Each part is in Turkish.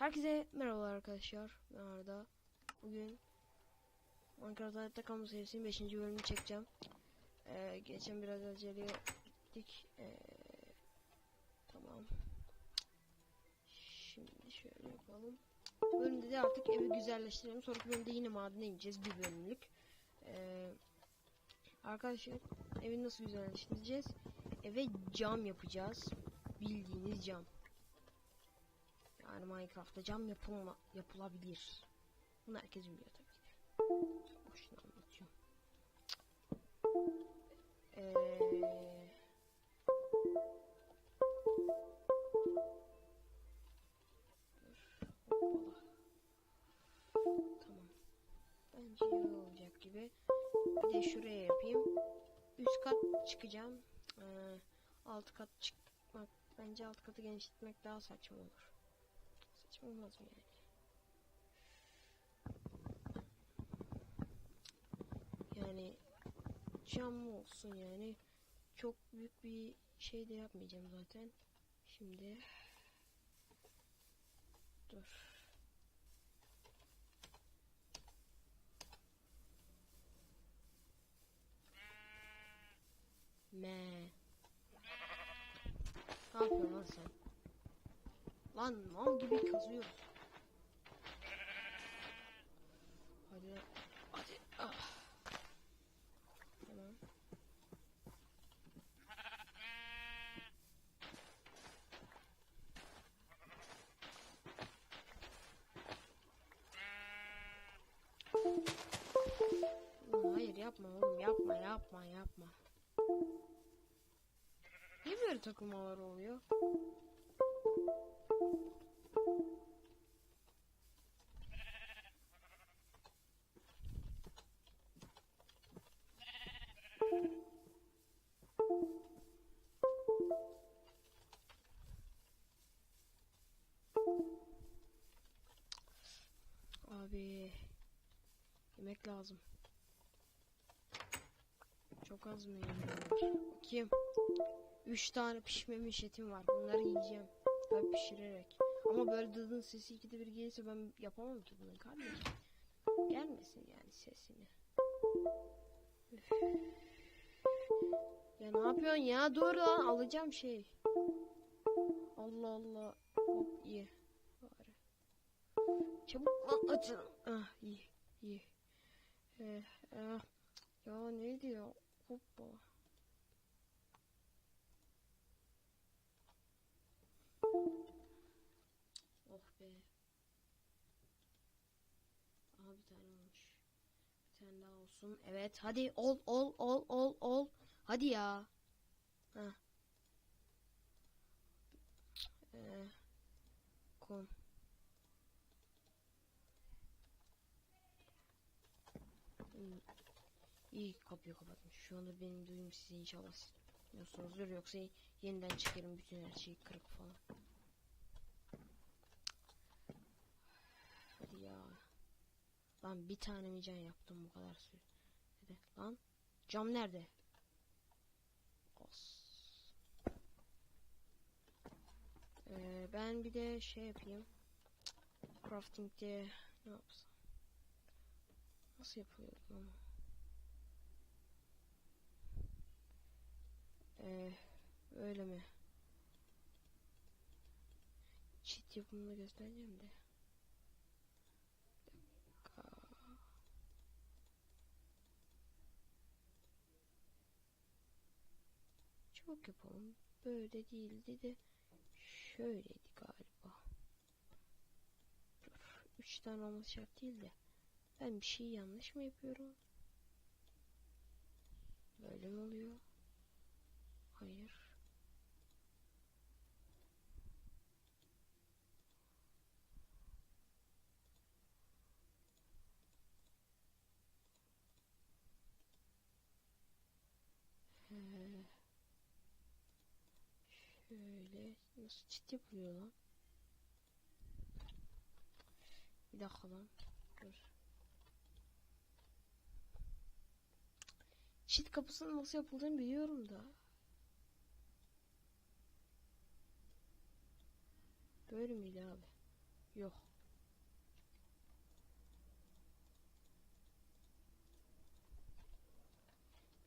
Herkese merhabalar arkadaşlar. Ben Arda. Bugün Minecraft Hayatta Kalma serisinin 5. bölümünü çekeceğim. Ee, geçen biraz aceleye gittik. Ee, tamam. Şimdi şöyle yapalım. Bu bölümde de artık evi güzelleştirelim. Sonraki bölümde yine madene ineceğiz. Bir bölümlük. Ee, arkadaşlar evi nasıl güzelleştireceğiz? Eve cam yapacağız. Bildiğiniz cam. Yani Minecraft'ta cam yapılma, yapılabilir. Bunu herkes biliyor tabii ki. Boşuna anlatıyorum. Eee... Tamam. Bence iyi olacak gibi. Bir de şuraya yapayım. Üst kat çıkacağım. Ee, alt kat çıkmak bence alt katı genişletmek daha saçma olur. Olmaz mı yani? Yani cam olsun yani. Çok büyük bir şey de yapmayacağım zaten. Şimdi dur. Me. Ne yapıyorsun lan sen? Lan mal gibi kazıyoruz. Hadi. Hadi. Ah. Tamam. Hayır yapma oğlum yapma yapma yapma. Niye böyle takılmalar oluyor? Abi yemek lazım. Çok az mı yemek? Bakayım. Üç tane pişmemiş etim var. Bunları yiyeceğim. Tabii pişirerek. Ama böyle dıdın sesi ikide bir gelirse ben yapamam ki bunu kardeşim. Gelmesin yani sesini. Ya ne yapıyorsun ya? Dur lan alacağım şey. Allah Allah. Hop iyi. Bari. Çabuk lan açın. Ah iyi. iyi. Eh, eh. Ya neydi ya? Hoppa. Oh be. Aha bir tane olmuş. Bir tane daha olsun. Evet hadi ol ol ol ol ol. Hadi ya. Ha. Ee, kom. Hmm. İyi kapıyı kapatmış. Şu anda benim duyum sizi inşallah yapıyorsunuzdur. Yoksa yeniden çıkarım bütün her şeyi kırık falan. Hadi ya. Lan bir tane mi can yaptım bu kadar süre. Hadi lan. Cam nerede? Os. Ee, ben bir de şey yapayım. Crafting'de ne yapsam? Nasıl yapılıyor ama? Ee, öyle mi? Cheat yapımını göstereceğim de. Çok yapalım. Böyle değildi de şöyleydi galiba. Dur. Üç tane olması şart değil de. Ben bir şey yanlış mı yapıyorum? Böyle mi oluyor? Hayır. Ee, şöyle nasıl çit yapılıyor lan? Bir dakika lan. Dur. Çit kapısının nasıl yapıldığını biliyorum da. Böyle miydi abi? Yok.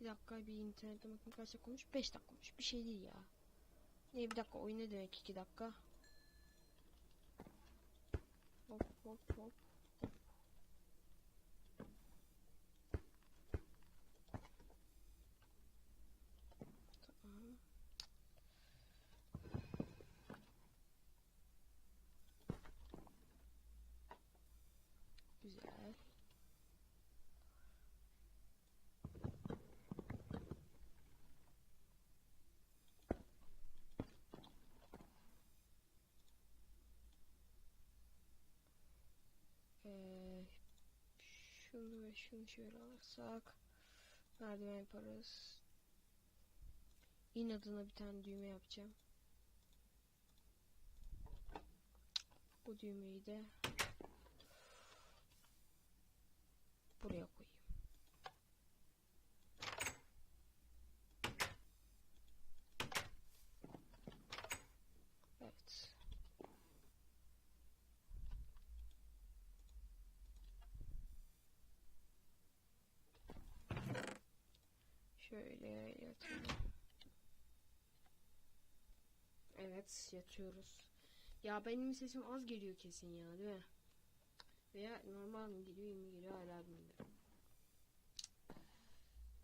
Bir dakika bir internete bakayım kaç dakika olmuş? 5 dakika olmuş. Bir şey değil ya. Ne bir dakika oyun ne demek 2 dakika? Hop hop hop. Tamam. Güzel. Ee, şunu şöyle alırsak merdiven yaparız. İnadına bir tane düğme yapacağım. Bu düğmeyi de buraya koyayım. Evet. Şöyle yatayım. Evet yatıyoruz. Ya benim sesim az geliyor kesin ya değil mi? Veya normal mi geliyor mi geliyor hala bilmiyorum.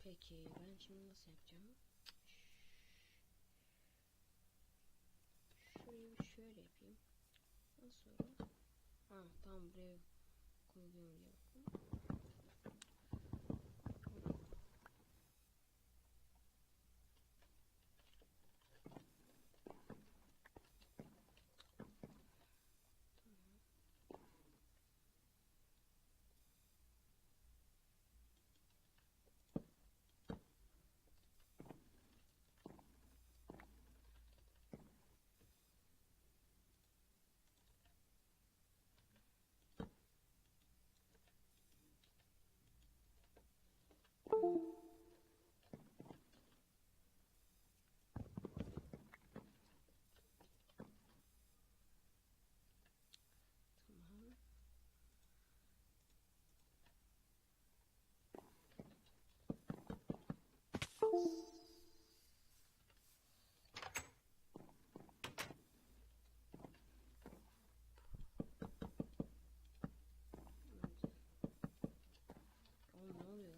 Peki ben şimdi nasıl yapacağım? Şurayı şöyle yapayım. Sonra ha tamam buraya koyuyorum diye bakın. Tamam. Oğlum ne oluyor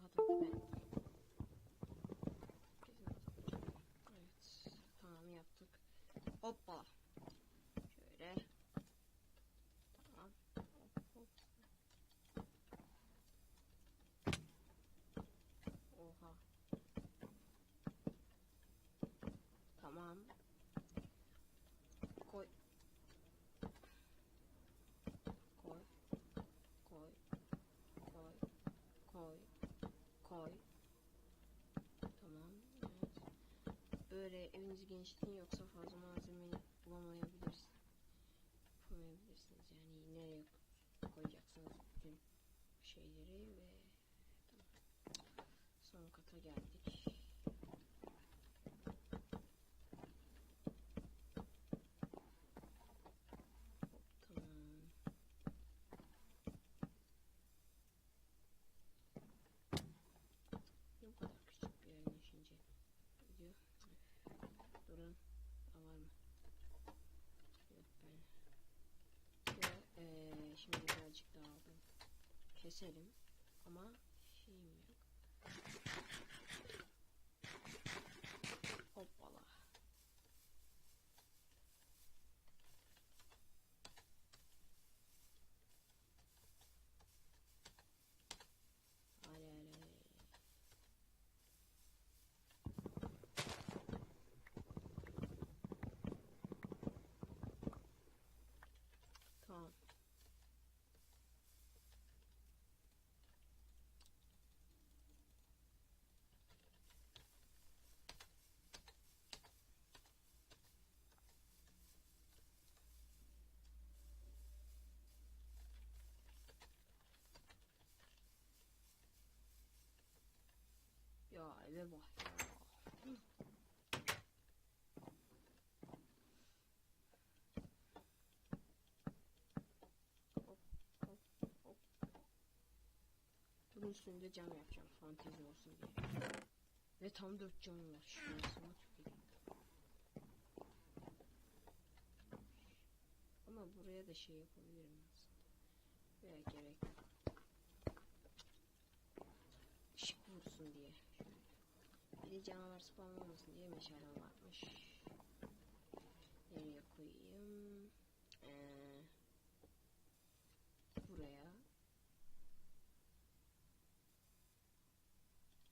lan? Burada hata ben. Kesin hata. Evet. Tamam yaptık. Hoppa. Şöyle. Tamam. Hop hop. Oha. Tamam. Koy. Koy. Koy. Koy. Koy. Koy. Tamam. Evet. Böyle evinizi genişletin yoksa fazla malzeme bulamayabilirsiniz. Yapamayabilirsiniz. Yani nereye koyacaksınız bütün şeyleri ve tamam. Son kata geldik. Hop, tamam. Ne bu kadar küçük bir yerin yaşayınca gidiyor. Durun. Aa, var mı? Yok ben. Şöyle, eee, şimdi birazcık daha aldım. Keselim. Ama şeyim yok. vay be vay. Bunun üstünde cam yapacağım fantezi olsun diye. Ve tam dört cam var. Şimdi tüküreyim. Ama buraya da şey yapabilirim aslında. Veya gerek yok. De canavar spawn olmasın diye meşalem varmış. Nereye koyayım? Ee, buraya.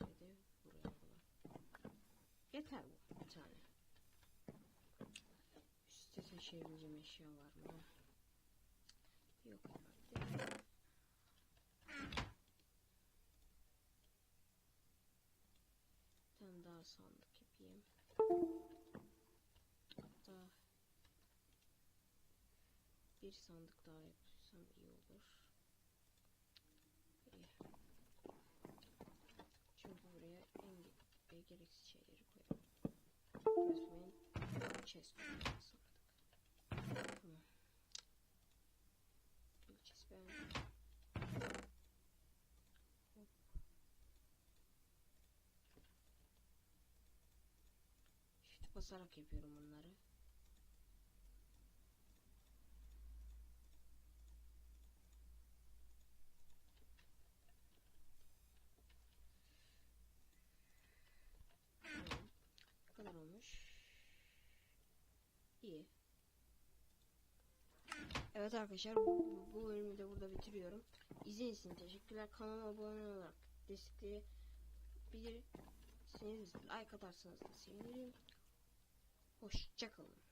Ve buraya falan. Yeter bu bir tane. Üste taşıyabileceğim eşya var mı? Yok herhalde. Bir tane sandık yapayım. Hatta bir sandık daha yapsam iyi olur. Çünkü buraya en e, gereksiz şeyleri koyalım. Resmen chest koyalım sandık. Tamam. Bir chest ben Hop. Shift basarak yapıyorum bunları. Kadar olmuş? İyi. Evet arkadaşlar bu, bu bölümü de burada bitiriyorum. İzlediğiniz için teşekkürler. Kanalıma abone olarak destekleyebilirsiniz. Like atarsanız da sevinirim. Hoşçakalın.